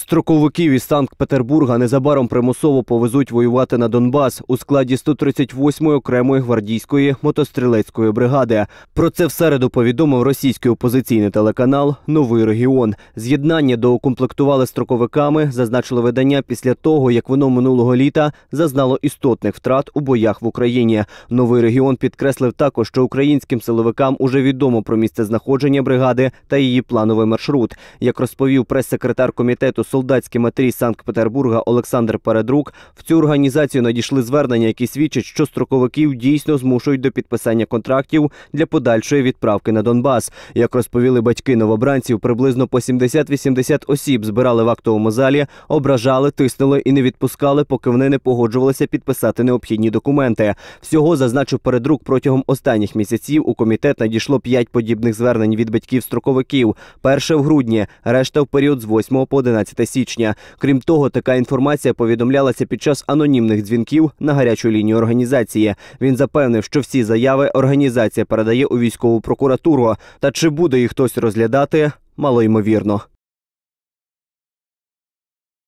Строковиків із Санкт-Петербурга незабаром примусово повезуть воювати на Донбас у складі 138-ї окремої гвардійської мотострілецької бригади. Про це в середу повідомив російський опозиційний телеканал Новий регіон. З'єднання доукомплектували строковиками, зазначили видання після того, як воно минулого літа зазнало істотних втрат у боях в Україні. Новий регіон підкреслив також, що українським силовикам уже відомо про місце знаходження бригади та її плановий маршрут. Як розповів прес-секретар комітету солдатські матері Санкт-Петербурга Олександр Передрук, в цю організацію надійшли звернення, які свідчать, що строковиків дійсно змушують до підписання контрактів для подальшої відправки на Донбас. Як розповіли батьки новобранців, приблизно по 70-80 осіб збирали в актовому залі, ображали, тиснули і не відпускали, поки вони не погоджувалися підписати необхідні документи. Всього зазначив Передрук протягом останніх місяців у комітет надійшло п'ять подібних звернень від батьків строковиків. Перше в грудні, решта в період з 8 по 11 січня. Крім того, така інформація повідомлялася під час анонімних дзвінків на гарячу лінію організації. Він запевнив, що всі заяви організація передає у військову прокуратуру. Та чи буде їх хтось розглядати, малоймовірно.